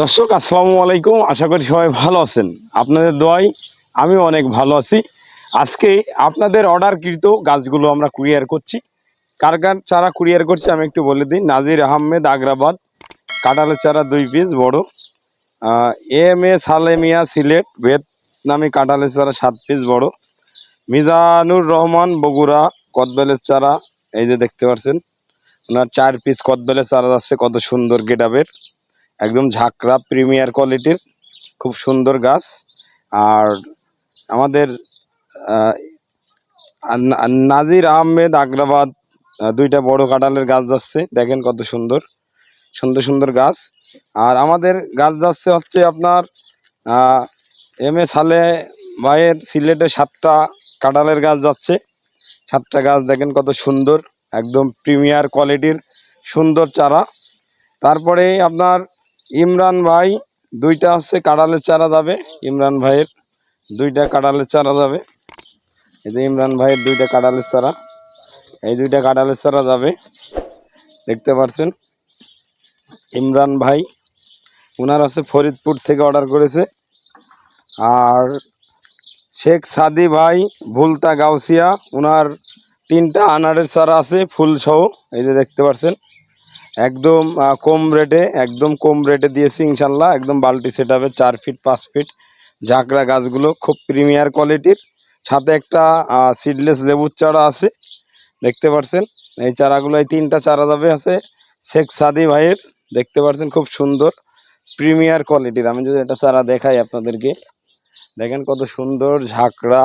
দর্শক, আসসালামু আলাইকুম। আশা করি সবাই ভালো আছেন। আপনাদের দোয়াই আমিও অনেক ভালো আছি। আজকে আপনাদের অর্ডারকৃত গাছগুলো আমরা কুরিয়ার করছি। কার কার চারা কুরিয়ার করছি আমি একটু বলে দিই। নাজির আহমেদ, আগ্রাবাদ, কাঁঠালের চারা দুই পিস, বড়। এম এ সালেমিয়া, সিলেট, ভিয়েতনামি কাঁঠালের চারা সাত পিস, বড়। মিজানুর রহমান, বগুড়া, কদবেলের চারা, এই যে দেখতে পাচ্ছেন ওনার চার পিস কদবেলের চারা যাচ্ছে কত সুন্দর গেটাবের একদম ঝাঁকড়া প্রিমিয়ার কোয়ালিটির, খুব সুন্দর গাছ। আর আমাদের নাজির আহমেদ আগ্রাবাদ দুইটা বড় কাঁঠালের গাছ যাচ্ছে। দেখেন কত সুন্দর সুন্দর সুন্দর গাছ। আর আমাদের গাছ যাচ্ছে হচ্ছে আপনার এম এ সালে ভাইয়ের সিলেটে সাতটা কাঁঠালের গাছ যাচ্ছে। সাতটা গাছ দেখেন কত সুন্দর, একদম প্রিমিয়ার কোয়ালিটির সুন্দর চারা। তারপরে আপনার ইমরান ভাই, দুইটা হচ্ছে কাঁঠালের চারা যাবে। ইমরান ভাইয়ের দুইটা কাঁঠালের চারা যাবে। এই যে ইমরান ভাইয়ের দুইটা কাঁঠালের চারা। এই দুইটা কাঁঠালের চারা যাবে। দেখতে পাচ্ছেন ইমরান ভাই ওনার হচ্ছে ফরিদপুর থেকে অর্ডার করেছে। আর শেখ সাদি ভাই, ভুলতা গাউসিয়া ওনার তিনটা আনারের চারা আছে ফুলসহ এই যে দেখতে পাচ্ছেন একদম কম রেটে একদম কম রেটে দিয়েছি ইনশাল্লাহ। একদম বালতি সেট হবে চার ফিট পাঁচ ফিট ঝাঁকড়া গাছগুলো খুব প্রিমিয়ার কোয়ালিটির সাথে একটা সিডলেস লেবুর চারা আছে, দেখতে পাচ্ছেন এই চারাগুলো, এই তিনটা চারা যাবে আছে শেখ সাদি ভাইয়ের, দেখতে পাচ্ছেন খুব সুন্দর প্রিমিয়ার কোয়ালিটির আমি যদি একটা চারা দেখাই আপনাদেরকে, দেখেন কত সুন্দর ঝাঁকড়া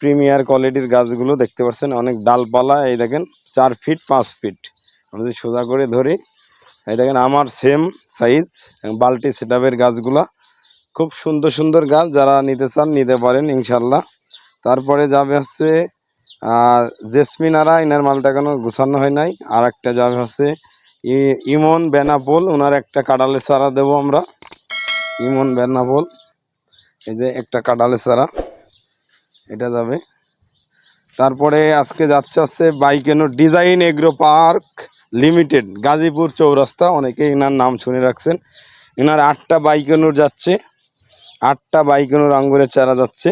প্রিমিয়ার কোয়ালিটির গাছগুলো, দেখতে পাচ্ছেন অনেক ডালপালা, এই দেখেন, চার ফিট পাঁচ ফিট আমি যদি সোজা করে ধরি, এই দেখেন আমার সেম সাইজ বাল্টি সেটাপের গাছগুলা। খুব সুন্দর সুন্দর গাছ, যারা নিতে চান, নিতে পারেন ইনশাল্লাহ তারপরে যাবে হচ্ছে জেসমিন আরা, ইনার মালটা কেন গুছানো হয় নাই। আর একটা যাবে হচ্ছে ইমন বেনাপোল ওনার একটা কাঁঠালের চারা দেবো আমরা। ইমন বেনাপোল, এই যে একটা কাঁঠালের চারা, এটা যাবে। তারপরে আজকে যাচ্ছে হচ্ছে বাইকেনো design agro park. Limited Gazipur Chowrasta অনেকে এনার নাম শুনে রাখছেন। এনার আটটা বাইকেনোর যাচ্ছে আটটা বাইকেনোর আঙ্গুরের চারা যাচ্ছে।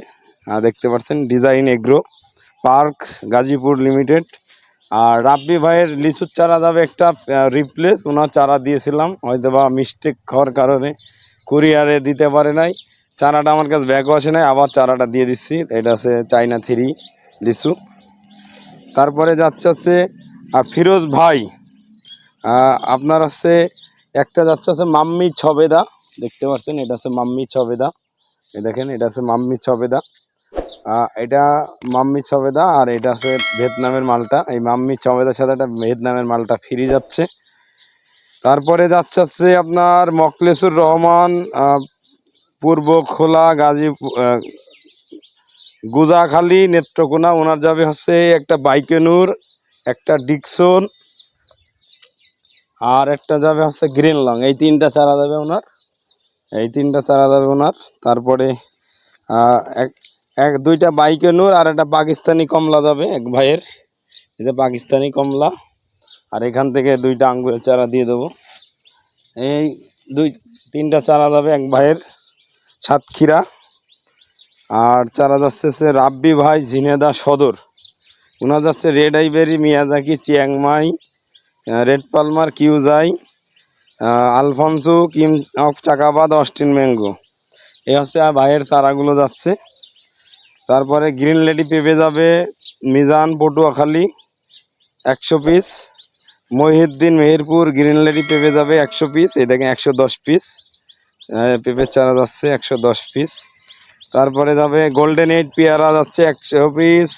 আর দেখতে পাচ্ছেন design agro park Gazipur limited আর রাব্বি ভাইয়ের লিচুর চারা যাবে একটা রিপ্লেস ওনার চারা দিয়েছিলাম। হয়তো বা মিস্টেক হওয়ার কারণে কুরিয়ারে দিতে পারে নাই। চারাটা আমার কাছে ব্যাগও আসে নাই আবার চারাটা দিয়ে দিচ্ছি। এটা আছে চাইনা থ্রি লিচু। তারপরে যাচ্ছে আহ, ফিরোজ ভাই। আপনার হচ্ছে একটা যাচ্ছে হচ্ছে মাম্মি ছবেদা। দেখতে পাচ্ছেন, এটা হচ্ছে মাম্মি ছবেদা। এই দেখেন, এটা আছে মাম্মি ছবেদা। এটা মাম্মি ছবেদা আর এটা হচ্ছে ভিয়েতনামের মালটা। এই মাম্মি ছবেদার সাথে একটা ভিয়েতনামের মালটা ফ্রি যাচ্ছে। তারপরে যাচ্ছে হচ্ছে আপনার মকলেসুর রহমান পূর্ব খোলা, গাজীপুর গুজাখালী, নেত্রকোনা। ওনার যাবে হচ্ছে একটা বাইকেনুর, একটা ডিকসন আর একটা যাবে হচ্ছে গ্রিন লং। এই তিনটা চারা যাবে ওনার। এই তিনটা চারা যাবে ওনার। তারপরে এক এক, দুইটা বাইকেনুর আর একটা পাকিস্তানি কমলা যাবে এক ভাইয়ের। এটা পাকিস্তানি কমলা। আর এখান থেকে দুইটা আঙ্গুরের চারা দিয়ে দেবো। এই দুই, তিনটা চারা যাবে এক ভাইয়ের, সাতক্ষীরা। আর চারা যাচ্ছে রাব্বি ভাই ঝিনেদা সদর। ওনার যাচ্ছে red ivory Miyazaki, Chiang Mai red palmer কিউজাই Alphonso, king of Chakapat Austin mango. এই হচ্ছে ভাইয়ের চারাগুলো যাচ্ছে। তারপরে গ্রিন লেডি পেঁপে যাবে, মিজান, পটুয়াখালী, একশো piece. Mohiuddin Meherpur green lady পেঁপে যাবে, একশো পিস। এই দেখেন, একশো দশ পিস। পেঁপের চারা যাচ্ছে, একশো দশ পিস। তারপরে যাবে গোল্ডেন এইট পেয়ারা যাচ্ছে, একশো পিস।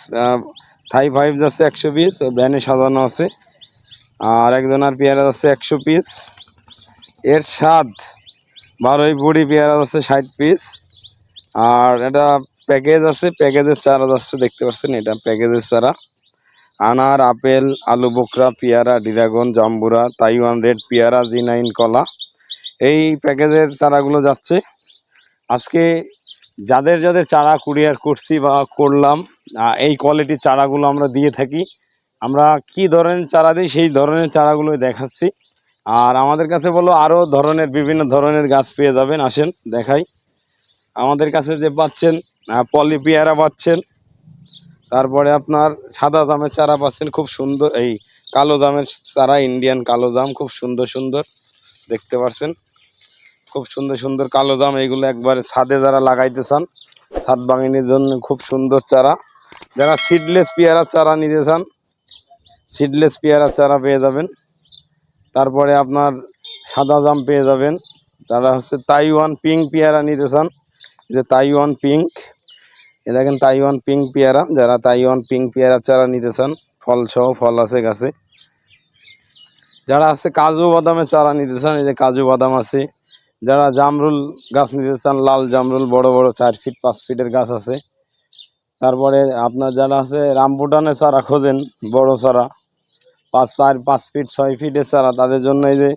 থাই ফাইভ যাচ্ছে, একশো পিস। ভ্যানে সাজানো আছে। আর একজনের পেয়ারা যাচ্ছে একশো পিস। এর স্বাদ, বারোই বুড়ি পেয়ারা আছে ষাট পিস। আর এটা প্যাকেজ আছে, প্যাকেজের চারা যাচ্ছে দেখতে পাচ্ছেন এটা প্যাকেজের চারা। আনার, আপেল, আলু বোকরা, পেয়ারা, ডিরাগন, জাম্বুরা, তাইওয়ান, রেড পেয়ারা জি নাইন কলা। এই প্যাকেজের চারাগুলো যাচ্ছে। আজকে যাদের যাদের চারা কুরিয়ার করছি বা করলাম এই কোয়ালিটির চারাগুলো আমরা দিয়ে থাকি। আমরা কি ধরনের চারা দিই, সেই ধরনের চারাগুলোই দেখাচ্ছি। আর আমাদের কাছে বলো আরও ধরনের, বিভিন্ন ধরনের গাছ পেয়ে যাবেন, আসেন, দেখাই। আমাদের কাছে যে পাচ্ছেন পলি পেয়ারা পাচ্ছেন, তারপরে আপনার সাদা জামের চারা পাচ্ছেন, খুব সুন্দর, এই কালো জামের চারা, ইন্ডিয়ান কালো জাম, খুব সুন্দর সুন্দর, দেখতে পাচ্ছেন খুব সুন্দর সুন্দর কালো জাম এইগুলো একবারে ছাদে যারা লাগাইতে চান, ছাদ বাগানের জন্য খুব সুন্দর চারা। যারা সিডলেস পেয়ারা চারা নিতে চান সিডলেস পেয়ারা চারা পেয়ে যাবেন। তারপরে আপনার সাদা জাম পেয়ে যাবেন। তারা হচ্ছে তাইওয়ান পিঙ্ক পেয়ারা নিতে চান। যে তাইওয়ান পিঙ্ক এ দেখেন তাইওয়ান পিঙ্ক পেয়ারা। যারা তাইওয়ান পিঙ্ক পেয়ারা চারা নিতে চান ফল সহ ফল আছে গাছে। যারা আছে কাজু বাদামের চারা নিতে চান, এই যে কাজু বাদাম আছে। যারা জামরুল গাছ নিতে চান, লাল জামরুল, বড় বড় চার ফিট, পাঁচ ফিটের গাছ আছে। তারপরে আপনার যারা আছে রামবুটানের চারা খোঁজেন, বড় চারা। পাঁচ চার, পাঁচ ফিট ছয় ফিটের চারা তাদের জন্য এই যে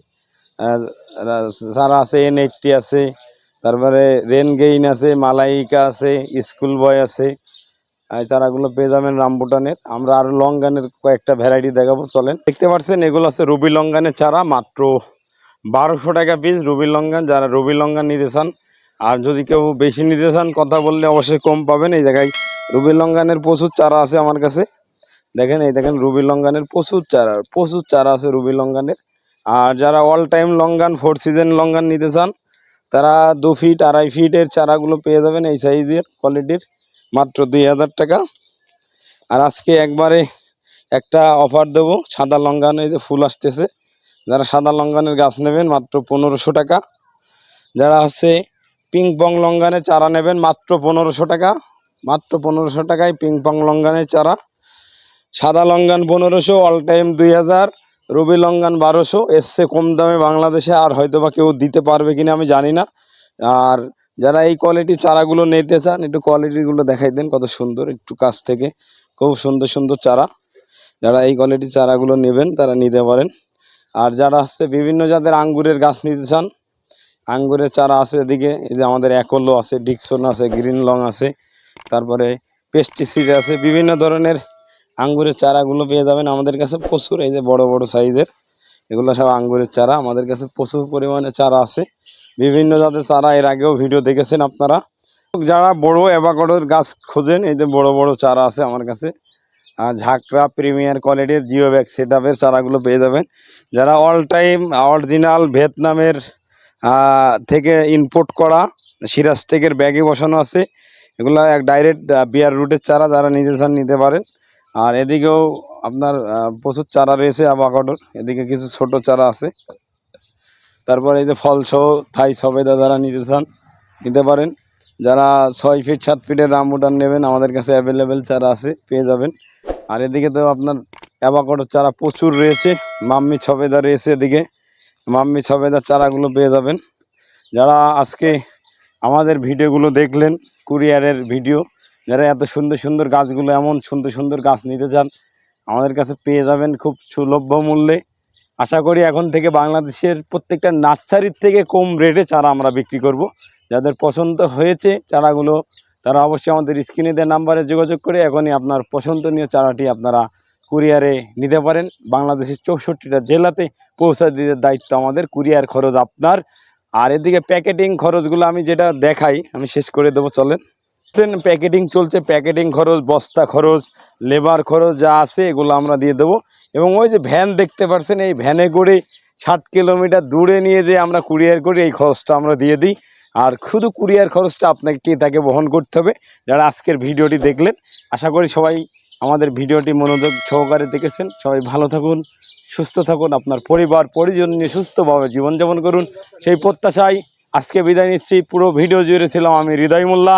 চারা আছে এন এইটটি আছে। তারপরে রেন গেইন আছে, মালাইকা আছে স্কুল বয় আছে। এই চারাগুলো পেয়ে যাবেন রামবুটানের। আমরা আরও লং গানের কয়েকটা ভ্যারাইটি দেখাবো, চলেন। দেখতে পাচ্ছেন, এগুলো আছে রুবি লঙ্গানের চারা, মাত্র বারোশো টাকা পিস রুবি লঙ্গান যারা রুবি লঙ্গান নিতে চান, আর যদি কেউ বেশি নিতে চান, কথা বললে অবশ্যই কম পাবেন। এই জায়গায় রুবি লঙ্গানের প্রচুর চারা আছে আমার কাছে। দেখেন এই দেখেন রুবি লঙ্গানের প্রচুর চারা প্রচুর চারা আছে রুবি লঙ্গানের। আর যারা all time longan four season longan নিতে চান, তারা দু ফিট আড়াই ফিটের চারাগুলো পেয়ে যাবেন এই সাইজের কোয়ালিটির মাত্র দুই হাজার টাকা। আর আজকে একবারে একটা অফার দেবো, সাদা লঙ্গান যে ফুল আসতেছে। যারা সাদা লঙ্গানের গাছ নেবেন, মাত্র পনেরোশো টাকা। যারা আছে পিং পং লঙ্গানের চারা নেবেন, মাত্র পনেরোশো টাকা। মাত্র পনেরোশো টাকায় পিং পং লঙ্গানের চারা। সাদা লঙ্গান পনেরোশো অল টাইম দুই হাজার, রবি লঙ্গান বারোশো, এসছে কম দামে বাংলাদেশে, আর হয়তো বা কেউ দিতে পারবে কিনা আমি জানি না। আর যারা এই কোয়ালিটির চারাগুলো নিতে চান, একটু কোয়ালিটিগুলো দেখাই দেন, কত সুন্দর, একটু কাছ থেকে। খুব সুন্দর সুন্দর চারা। যারা এই কোয়ালিটির চারাগুলো নেবেন, তারা নিতে পারেন। আর যারা হচ্ছে বিভিন্ন জাতের আঙ্গুরের গাছ নিতে চান, আঙ্গুরের চারা আছে এদিকে, এই যে আমাদের একলো আছে ডিকসন আছে গ্রিন লং আছে, তারপরে পেস্টিসাইড আছে, বিভিন্ন ধরনের আঙ্গুরের চারাগুলো পেয়ে যাবেন আমাদের কাছে প্রচুর, এই যে বড় বড় সাইজের। এগুলো সব আঙ্গুরের চারা, আমাদের কাছে প্রচুর পরিমাণে চারা আছে। বিভিন্ন জাতের চারা, এর আগেও ভিডিও দেখেছেন আপনারা। যারা বড় অ্যাভাকাডোর গাছ খোঁজেন, এই যে বড় বড় চারা আছে আমার কাছে ঝাঁকড়া প্রিমিয়ার কোয়ালিটির জিও ব্যাগ সেট আপের চারাগুলো পেয়ে যাবেন। যারা অল টাইম অরিজিনাল ভিয়েতনামের থেকে ইম্পোর্ট করা সিরাজটেকের ব্যাগে বসানো আছে, এগুলো এক ডাইরেক্ট বিয়ার রুটের চারা, যারা নিজে চান নিতে পারেন। আর এদিকেও আপনার প্রচুর চারা রয়েছে আবাকাডোর এদিকে কিছু ছোট চারা আছে। তারপরে এই যে ফল সহ থাই সবেদা যারা নিতে চান, নিতে পারেন। যারা ছয় ফিট সাত ফিটের রামবুটান নেবেন, আমাদের কাছে অ্যাভেলেবেল চারা আছে, পেয়ে যাবেন। আর এদিকে তো আপনার অ্যাবাকাডোর চারা প্রচুর রয়েছে। মাম্মি ছবেদা রয়েছে এদিকে। মাম্মি ছবেদার চারাগুলো পেয়ে যাবেন। যারা আজকে আমাদের ভিডিওগুলো দেখলেন, কুরিয়ারের ভিডিও যারা এত সুন্দর সুন্দর গাছগুলো, এমন সুন্দর সুন্দর গাছ নিতে চান, আমাদের কাছে পেয়ে যাবেন খুব সুলভ্য মূল্যে। আশা করি এখন থেকে বাংলাদেশের প্রত্যেকটা নার্সারির থেকে কম রেটে চারা আমরা বিক্রি করব। যাদের পছন্দ হয়েছে চারাগুলো, তারা অবশ্যই আমাদের স্ক্রিনে দেওয়া নাম্বারে যোগাযোগ করে এখনই আপনার পছন্দনীয় চারাটি আপনারা কুরিয়ারে নিতে পারেন। বাংলাদেশের চৌষট্টিটা জেলাতে পৌঁছে দিতে দায়িত্ব আমাদের, কুরিয়ার খরচ আপনার। আর এদিকে প্যাকেটিং খরচগুলো আমি যেটা দেখাই, আমি শেষ করে দেবো, চলেন। প্যাকেটিং চলছে, প্যাকেটিং খরচ, বস্তা খরচ, লেবার খরচ যা আছে এগুলো আমরা দিয়ে দেবো। এবং ওই যে ভ্যান দেখতে পাচ্ছেন, এই ভ্যানে করে ষাট কিলোমিটার দূরে নিয়ে যে আমরা কুরিয়ার করি এই খরচটা আমরা দিয়ে দিই। আর শুধু কুরিয়ার খরচটা আপনাকে তাকে বহন করতে হবে, যারা আজকের ভিডিওটি দেখলেন। আশা করি সবাই আমাদের ভিডিওটি মনোযোগ সহকারে দেখেছেন। সবাই ভালো থাকুন, সুস্থ থাকুন, আপনার পরিবার, পরিজন নিয়ে সুস্থভাবে জীবনযাপন করুন। সেই প্রত্যাশায় আজকে বিদায় নিচ্ছি। পুরো ভিডিও জুড়ে ছিলাম আমি হৃদয় মোল্লা